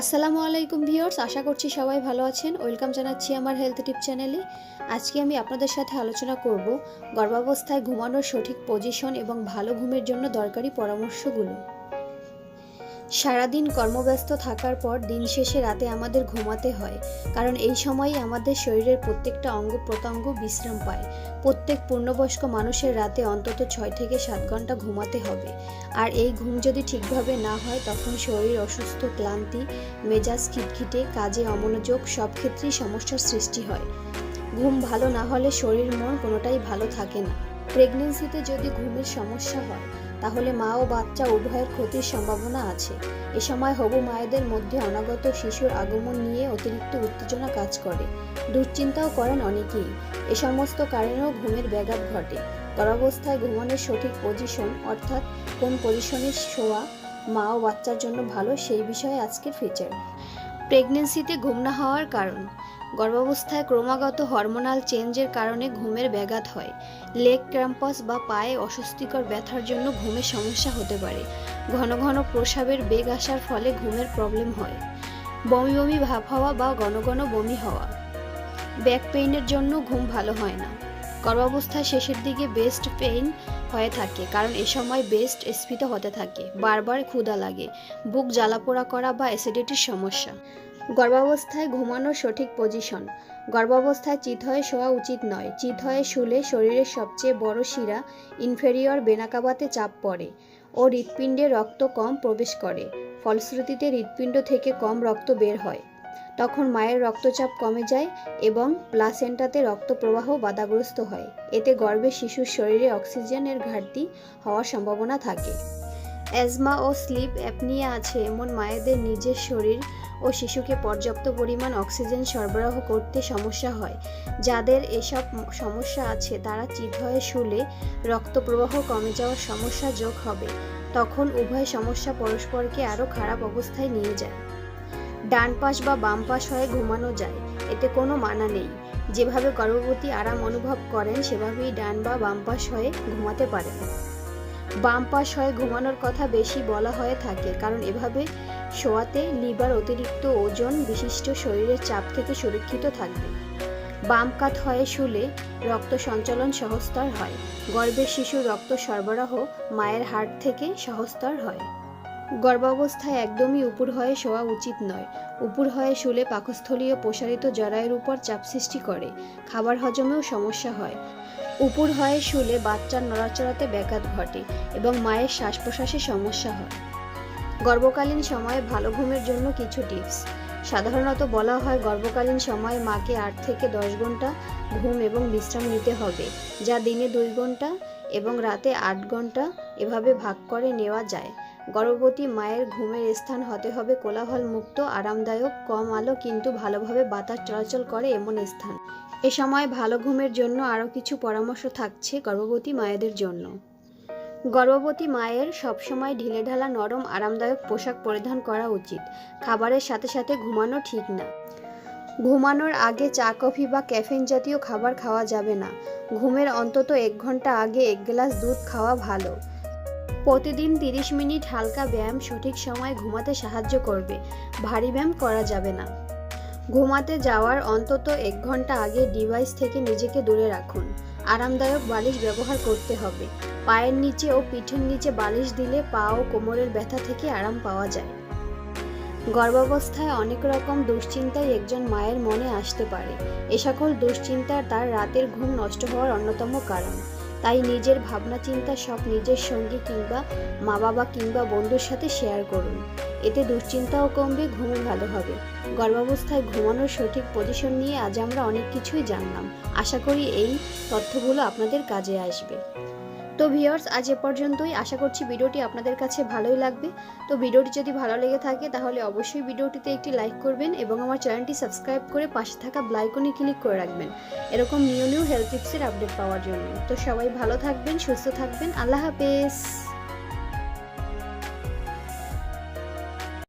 আসসালামু আলাইকুম ভিউয়ার্স, আশা করছি সবাই ভালো আছেন। ওয়েলকাম জানাচ্ছি আমার হেলথ টিপ চ্যানেলে। আজকে আমি আপনাদের সাথে আলোচনা করব গর্ভাবস্থায় ঘুমানোর সঠিক পজিশন এবং ভালো ঘুমের জন্য দরকারি পরামর্শগুলো। সারাদিন কর্মব্যস্ত থাকার পর দিন শেষে রাতে আমাদের ঘুমাতে হয়, কারণ এই সময়ই আমাদের শরীরের প্রত্যেকটা অঙ্গ প্রত্যঙ্গ বিশ্রাম পায়। প্রত্যেক পূর্ণবয়স্ক মানুষের রাতে অন্তত ছয় থেকে সাত ঘণ্টা ঘুমাতে হবে। আর এই ঘুম যদি ঠিকভাবে না হয়, তখন শরীর অসুস্থ, ক্লান্তি, মেজাজ খিটখিটে, কাজে অমনোযোগ সব ক্ষেত্রেই সমস্যার সৃষ্টি হয়। ঘুম ভালো না হলে শরীর মন কোনোটাই ভালো থাকে না। প্রেগনেন্সিতে যদি ঘুমের সমস্যা হয় তাহলে মা ও বাচ্চা উভয়ের ক্ষতির সম্ভাবনা আছে। এ সময় হবু মায়েদের মধ্যে অনাগত শিশুর আগমন নিয়ে অতিরিক্ত উত্তেজনা কাজ করে। দুশ্চিন্তাও করেন অনেকেই। এ সমস্ত কারণেও ঘুমের ব্যাঘাত ঘটে। গর্ভাবস্থায় ঘুমানোর সঠিক পজিশন অর্থাৎ কোন পজিশনে শোয়া মা ও বাচ্চার জন্য ভালো, সেই বিষয়ে আজকের ফিচার প্রেগনেন্সিতে ঘুম না হওয়ার কারণ। গর্ভাবস্থায় ক্রমাগত হরমোনাল চেঞ্জের কারণে ঘুমের ব্যাঘাত হয়। লেগ ক্র্যাম্পাস বা পায়ে অস্বস্তিকর ব্যথার জন্য ঘুমের সমস্যা হতে পারে। ঘন ঘন প্রসাবের বেগ আসার ফলে ঘুমের প্রবলেম হয়। বমি বমি ভাব হওয়া বা ঘন ঘন বমি হওয়া। ব্যাক পেইনের জন্য ঘুম ভালো হয় না। গর্ভাবস্থার শেষের দিকে বেস্ট পেইন হয়ে থাকে, কারণ এ সময় বেস্ট স্ফীত হতে থাকে। বারবার ক্ষুধা লাগে, বুক জ্বালাপোড়া করা বা অ্যাসিডিটির সমস্যা। গর্ভাবস্থায় ঘুমানোর সঠিক পজিশন গর্ভাবস্থায় চিত হয়ে শোয়া উচিত নয়। চিত হয়ে শুলে শরীরের সবচেয়ে বড় শিরা ইনফেরিয়র বেনাকাবাতে চাপ পড়ে ও হৃৎপিণ্ডে রক্ত কম প্রবেশ করে। ফলশ্রুতিতে হৃৎপিণ্ড থেকে কম রক্ত বের হয়। তখন মায়ের রক্তচাপ কমে যায় এবং প্লাসেন্টাতে রক্ত প্রবাহ বাধাগ্রস্ত হয়। এতে গর্ভে শিশুর শরীরে অক্সিজেনের ঘাটতি হওয়ার সম্ভাবনা থাকে। অ্যাজমা ও স্লিপ অ্যাপনিয়া আছে। এমন মায়েদের নিজের শরীর ও শিশুকে পর্যাপ্ত পরিমাণ অক্সিজেন সরবরাহ করতে সমস্যা হয়। যাদের এসব সমস্যা আছে, তারা চিত হয়ে শুলে রক্ত প্রবাহ কমে যাওয়ার সমস্যা যোগ হবে। তখন উভয় সমস্যা পরস্পরকে আরও খারাপ অবস্থায় নিয়ে যায়। ডান পাশ বা বাম পাশ হয়ে ঘুমানো যায়, এতে কোনো মানা নেই। যেভাবে গর্ভবতী আরাম অনুভব করেন, সেভাবেই ডান বা বাম পাশ হয়ে ঘুমাতে পারেন। বাম পাশ হয়ে ঘুমানোর কথা বেশি বলা হয়ে থাকে, কারণ এভাবে শোয়াতে লিভার অতিরিক্ত ওজন বিশিষ্ট শরীরের চাপ থেকে সুরক্ষিত থাকবে। বাম কাত হয়ে শুলে রক্ত সঞ্চালন সহজতর হয়। গর্ভের শিশুর রক্ত সরবরাহ মায়ের হাট থেকে সহজতর হয়। গর্ভাবস্থায় একদমই উপুর হয়ে শোয়া উচিত নয়। উপুর হয়ে শুলে পাকস্থলীয় প্রসারিত জরায়ের উপর চাপ সৃষ্টি করে। খাবার হজমেও সমস্যা হয়। উপুর হয়ে শুলে বাচ্চার নড়াচড়াতে ব্যাঘাত ঘটে এবং মায়ের শ্বাস প্রশ্বাসে সমস্যা হয়। গর্ভকালীন সময়ে ভালো ঘুমের জন্য কিছু টিপস। সাধারণত বলা হয় গর্ভকালীন সময়ে মাকে আট থেকে দশ ঘণ্টা ঘুম এবং বিশ্রাম নিতে হবে, যা দিনে দুই ঘণ্টা এবং রাতে আট ঘণ্টা এভাবে ভাগ করে নেওয়া যায়। গর্ভবতী মায়ের ঘুমের স্থান হতে হবে কোলাহল মুক্ত আরামদায়ক, কম আলো, কিন্তু ভালোভাবে বাতাস চলাচল করে এমন স্থান। এ সময় ভালো ঘুমের জন্য আরও কিছু পরামর্শ থাকছে গর্ভবতী মায়েদের জন্য। গর্ভবতী মায়ের সবসময় ঢিলেঢালা নরম, আরামদায়ক পোশাক পরিধান করা উচিত। খাবারের সাথে সাথে ঘুমানো ঠিক না। ঘুমানোর আগে চা, কফি বা ক্যাফেন জাতীয় খাবার খাওয়া যাবে না। ঘুমের অন্তত এক ঘণ্টা আগে এক গ্লাস দুধ খাওয়া ভালো। প্রতিদিন তিরিশ মিনিট হালকা ব্যায়াম সঠিক সময় ঘুমাতে সাহায্য করবে। ভারী ব্যায়াম করা যাবে না। ঘুমাতে যাওয়ার অন্তত এক ঘণ্টা আগে ডিভাইস থেকে নিজেকে দূরে রাখুন। আরামদায়ক বালিশ ব্যবহার করতে হবে। পায়ের নিচে ও পিঠের নিচে বালিশ দিলে পা ও কোমরের ব্যথা থেকে আরাম পাওয়া যায়। গর্ভাবস্থায় অনেক রকম দুশ্চিন্তাই একজন মায়ের মনে আসতে পারে। এ সকল দুশ্চিন্তা তার রাতের ঘুম নষ্ট হওয়ার অন্যতম কারণ। তাই নিজের ভাবনা চিন্তা সব নিজের সঙ্গী কিংবা মা বাবা কিংবা বন্ধুর সাথে শেয়ার করুন। এতে দুশ্চিন্তাও কমবে, ঘুমও ভালো হবে। গর্ভাবস্থায় ঘুমানোর সঠিক পজিশন নিয়ে আজ আমরা অনেক কিছুই জানলাম। আশা করি এই তথ্যগুলো আপনাদের কাজে আসবে। তো ভিউয়ার্স আজ এ পর্যন্তই। আশা করছি ভিডিওটি আপনাদের কাছে ভালোই লাগবে। তো ভিডিওটি যদি ভালো লেগে থাকে, তাহলে অবশ্যই ভিডিওটিতে একটি লাইক করবেন এবং আমার চ্যানেলটি সাবস্ক্রাইব করে পাশে থাকা ব্লাইকনে ক্লিক করে রাখবেন। এরকম নিউ নিউ হেলথ টিপসের আপডেট পাওয়ার জন্য। তো সবাই ভালো থাকবেন, সুস্থ থাকবেন। আল্লাহ হাফেজ।